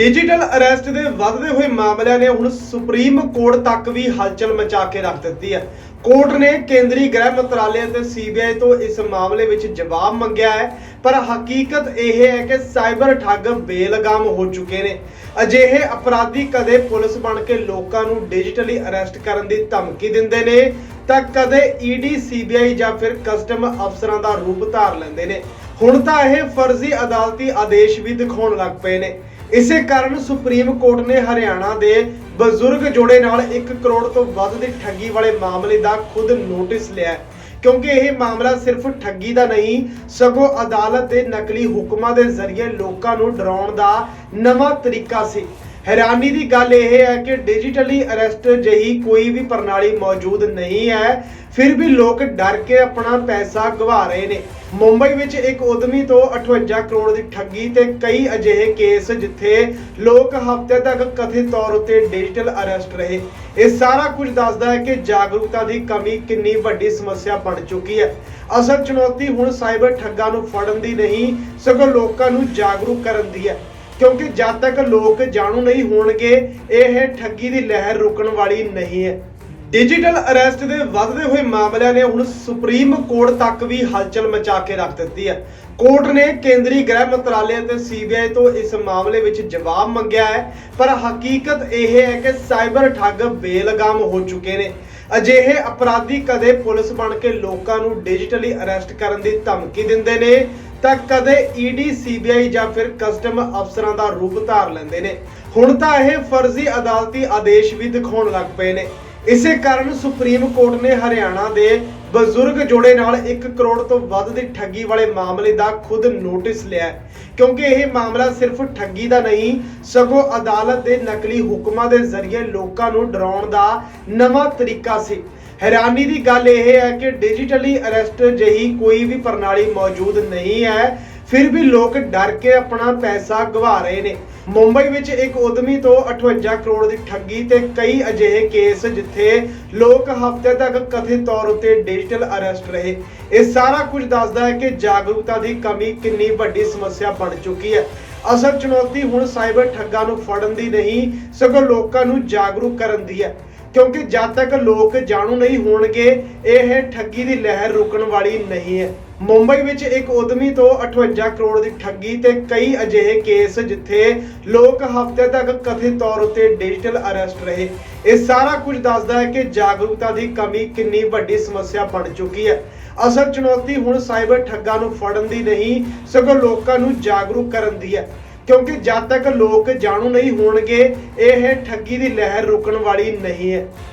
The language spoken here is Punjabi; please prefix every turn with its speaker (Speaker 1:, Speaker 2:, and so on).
Speaker 1: ਡਿਜੀਟਲ ਅਰੈਸਟ ਦੇ ਵੱਧਦੇ ਹੋਏ ਮਾਮਲਿਆਂ ਨੇ ਹੁਣ ਸੁਪਰੀਮ ਕੋਰਟ ਤੱਕ ਵੀ ਹਲਚਲ ਮਚਾ ਕੇ ਰੱਖ ਦਿੱਤੀ ਹੈ। ਕੋਰਟ ਨੇ ਕੇਂਦਰੀ ਗ੍ਰਹਿ ਮੰਤਰਾਲੇ ਅਤੇ ਸੀਬੀਆਈ ਤੋਂ ਇਸ ਮਾਮਲੇ ਵਿੱਚ ਜਵਾਬ ਮੰਗਿਆ ਹੈ, ਪਰ ਹਕੀਕਤ ਇਹ ਹੈ ਕਿ ਸਾਈਬਰ ਠੱਗ ਬੇਲਗਾਮ ਹੋ ਚੁੱਕੇ ਨੇ। ਅਜਿਹੇ ਅਪਰਾਧੀ ਕਦੇ ਪੁਲਿਸ ਬਣ ਕੇ ਲੋਕਾਂ ਨੂੰ ਡਿਜੀਟਲੀ ਅਰੈਸਟ ਕਰਨ ਦੀ ਧਮਕੀ ਦਿੰਦੇ ਨੇ, ਤਾਂ ਕਦੇ ਈਡੀ ਸੀਬੀਆਈ ਜਾਂ ਫਿਰ ਕਸਟਮ ਅਫਸਰਾਂ ਦਾ ਰੂਪ ਧਾਰ ਲੈਂਦੇ ਨੇ। ਹੁਣ ਤਾਂ ਇਹ ਫਰਜ਼ੀ ਅਦਾਲਤੀ ਆਦੇਸ਼ ਵੀ ਦਿਖਾਉਣ ਲੱਗ ਪਏ ਨੇ। ਇਸੇ ਕਾਰਨ ਸੁਪਰੀਮ ਕੋਰਟ ਨੇ ਹਰਿਆਣਾ ਦੇ ਬਜ਼ੁਰਗ ਜੋੜੇ ਨਾਲ 1 ਕਰੋੜ ਤੋਂ ਵੱਧ ਦੀ ਠੱਗੀ ਵਾਲੇ ਮਾਮਲੇ ਦਾ ਖੁਦ ਨੋਟਿਸ ਲਿਆ ਕਿਉਂਕਿ ਇਹ ਮਾਮਲਾ ਸਿਰਫ ਠੱਗੀ ਦਾ ਨਹੀਂ, ਸਗੋਂ ਅਦਾਲਤ ਦੇ ਨਕਲੀ ਹੁਕਮਾਂ ਦੇ ਜ਼ਰੀਏ ਲੋਕਾਂ ਨੂੰ ਡਰਾਉਣ ਦਾ ਨਵਾਂ ਤਰੀਕਾ ਸੀ। ਹੈਰਾਨੀ ਦੀ ਗੱਲ ਇਹ ਹੈ ਕਿ ਡਿਜੀਟਲੀ ਅਰੈਸਟ ਜਹੀ ਕੋਈ ਵੀ ਪ੍ਰਣਾਲੀ ਮੌਜੂਦ ਨਹੀਂ ਹੈ, ਫਿਰ ਵੀ ਲੋਕ ਡਰ ਕੇ ਆਪਣਾ ਪੈਸਾ ਗਵਾ ਰਹੇ ਨੇ। ਮੁੰਬਈ ਵਿੱਚ ਇੱਕ ਉਦਮੀ ਤੋਂ 58 ਕਰੋੜ ਦੀ ਠੱਗੀ ਤੇ ਕਈ ਅਜਿਹੇ ਕੇਸ ਜਿੱਥੇ ਲੋਕ ਹਫ਼ਤੇ ਤੱਕ ਕਥਿਤ ਤੌਰ ਉੱਤੇ ਡਿਜੀਟਲ ਅਰੈਸਟ ਰਹੇ। ਇਹ ਸਾਰਾ ਕੁਝ ਦੱਸਦਾ ਹੈ ਕਿ ਜਾਗਰੂਕਤਾ ਦੀ ਕਮੀ ਕਿੰਨੀ ਵੱਡੀ ਸਮੱਸਿਆ ਬਣ ਚੁੱਕੀ ਹੈ। ਅਸਲ ਚੁਣੌਤੀ ਹੁਣ ਸਾਈਬਰ ਠੱਗਾਂ ਨੂੰ ਫੜਨ ਦੀ ਨਹੀਂ, ਸਗੋਂ ਲੋਕਾਂ ਨੂੰ ਜਾਗਰੂਕ ਕਰਨ ਦੀ ਹੈ। ਕਿਉਂਕਿ ਜਦ ਤੱਕ ਲੋਕ ਜਾਣੂ ਨਹੀਂ ਹੋਣਗੇ, ਇਹ ਠੱਗੀ ਦੀ ਲਹਿਰ ਰੁਕਣ ਵਾਲੀ ਨਹੀਂ ਹੈ। ਡਿਜੀਟਲ ਅਰੈਸਟ ਦੇ ਵੱਧਦੇ ਹੋਏ ਮਾਮਲਿਆਂ ਨੇ ਹੁਣ ਸੁਪਰੀਮ ਕੋਰਟ ਤੱਕ ਵੀ ਹਲਚਲ ਮਚਾ ਕੇ ਰੱਖ ਦਿੱਤੀ ਹੈ। ਕੋਰਟ ਨੇ ਕੇਂਦਰੀ ਗ੍ਰਹਿ ਮੰਤਰਾਲੇ ਅਤੇ ਸੀਬੀਆਈ ਤੋਂ ਇਸ ਮਾਮਲੇ ਵਿੱਚ ਜਵਾਬ ਮੰਗਿਆ ਹੈ, ਪਰ ਹਕੀਕਤ ਇਹ ਹੈ ਕਿ ਸਾਈਬਰ ਠੱਗ ਬੇਲਗਾਮ ਹੋ ਚੁੱਕੇ ਨੇ। ਅਜਿਹੇ ਅਪਰਾਧੀ ਕਦੇ ਪੁਲਿਸ ਬਣ ਕੇ ਲੋਕਾਂ ਨੂੰ ਡਿਜੀਟਲੀ ਅਰੈਸਟ ਕਰਨ ਦੀ ਧਮਕੀ ਦਿੰਦੇ ਨੇ, ਤਾਂ ਕਦੇ ਈਡੀ ਸੀਬੀਆਈ ਜਾਂ ਫਿਰ ਕਸਟਮ ਅਫਸਰਾਂ ਦਾ ਰੂਪ ਧਾਰ ਲੈਂਦੇ ਨੇ। ਹੁਣ ਤਾਂ ਇਹ ਫਰਜ਼ੀ ਅਦਾਲਤੀ ਆਦੇਸ਼ ਵੀ ਦਿਖਾਉਣ ਲੱਗ ਪਏ ਨੇ। ਇਸੇ ਕਾਰਨ ਸੁਪਰੀਮ ਕੋਰਟ ਨੇ ਹਰਿਆਣਾ ਦੇ ਬਜ਼ੁਰਗ ਜੋੜੇ ਨਾਲ 1 ਕਰੋੜ ਤੋਂ ਵੱਧ ਦੀ ਠੱਗੀ ਵਾਲੇ ਮਾਮਲੇ ਦਾ ਖੁਦ ਨੋਟਿਸ ਲਿਆ ਕਿਉਂਕਿ ਇਹ ਮਾਮਲਾ ਸਿਰਫ ਠੱਗੀ ਦਾ ਨਹੀਂ, ਸਗੋਂ ਅਦਾਲਤ ਦੇ ਨਕਲੀ ਹੁਕਮਾਂ ਦੇ ਜ਼ਰੀਏ ਲੋਕਾਂ ਨੂੰ ਡਰਾਉਣ ਦਾ ਨਵਾਂ ਤਰੀਕਾ ਸੀ। ਹੈਰਾਨੀ ਦੀ ਗੱਲ ਇਹ ਹੈ ਕਿ ਡਿਜੀਟਲੀ ਅਰੈਸਟ ਜਹੀ ਕੋਈ ਵੀ ਪ੍ਰਣਾਲੀ ਮੌਜੂਦ ਨਹੀਂ ਹੈ। ਫਿਰ ਵੀ ਲੋਕ ਡਰ ਕੇ ਆਪਣਾ ਪੈਸਾ ਗਵਾ ਰਹੇ ਨੇ। ਮੁੰਬਈ ਵਿੱਚ ਇੱਕ ਉਦਮੀ ਤੋਂ 58 ਕਰੋੜ ਦੀ ਠੱਗੀ ਤੇ ਕਈ ਅਜਿਹੇ ਕੇਸ ਜਿੱਥੇ ਲੋਕ ਹਫ਼ਤੇ ਤੱਕ ਕਥਿਤ ਤੌਰ ਉੱਤੇ ਡਿਜੀਟਲ ਅਰੈਸਟ ਰਹੇ। ਇਹ ਸਾਰਾ ਕੁਝ ਦੱਸਦਾ ਹੈ ਕਿ ਜਾਗਰੂਕਤਾ ਦੀ ਕਮੀ ਕਿੰਨੀ ਵੱਡੀ ਸਮੱਸਿਆ ਬਣ ਚੁੱਕੀ ਹੈ। ਅਸਲ ਚੁਣੌਤੀ ਹੁਣ ਸਾਈਬਰ ਠੱਗਾਂ ਨੂੰ ਫੜਨ ਦੀ ਨਹੀਂ, ਸਗੋਂ ਲੋਕਾਂ ਨੂੰ ਜਾਗਰੂਕ ਕਰਨ ਦੀ ਹੈ। ਕਿਉਂਕਿ ਜਦ ਤੱਕ ਲੋਕ ਜਾਣੂ ਨਹੀਂ ਹੋਣਗੇ, ਇਹ ਠੱਗੀ ਦੀ ਲਹਿਰ ਰੁਕਣ ਵਾਲੀ ਨਹੀਂ ਹੈ। ਮੁੰਬਈ ਵਿੱਚ ਇੱਕ ਉਦਮੀ ਤੋਂ 58 ਕਰੋੜ ਦੀ ਠੱਗੀ ਤੇ ਕਈ ਅਜਿਹੇ ਕੇਸ ਜਿੱਥੇ ਲੋਕ ਹਫ਼ਤੇ ਤੱਕ ਕਥਿਤ ਤੌਰ ਉੱਤੇ ਡਿਜੀਟਲ ਅਰੈਸਟ ਰਹੇ। ਇਹ ਸਾਰਾ ਕੁਝ ਦੱਸਦਾ ਹੈ ਕਿ ਜਾਗਰੂਕਤਾ ਦੀ ਕਮੀ ਕਿੰਨੀ ਵੱਡੀ ਸਮੱਸਿਆ ਬਣ ਚੁੱਕੀ ਹੈ। ਅਸਲ ਚੁਣੌਤੀ ਹੁਣ ਸਾਈਬਰ ਠੱਗਾਂ ਨੂੰ ਫੜਨ ਦੀ ਨਹੀਂ, ਸਗੋਂ ਲੋਕਾਂ ਨੂੰ ਜਾਗਰੂਕ ਕਰਨ ਦੀ ਹੈ। ਕਿਉਂਕਿ ਜਦ ਤੱਕ ਲੋਕ ਜਾਣੂ ਨਹੀਂ ਹੋਣਗੇ, ਇਹ ਠੱਗੀ ਦੀ ਲਹਿਰ ਰੁਕਣ ਵਾਲੀ ਨਹੀਂ ਹੈ।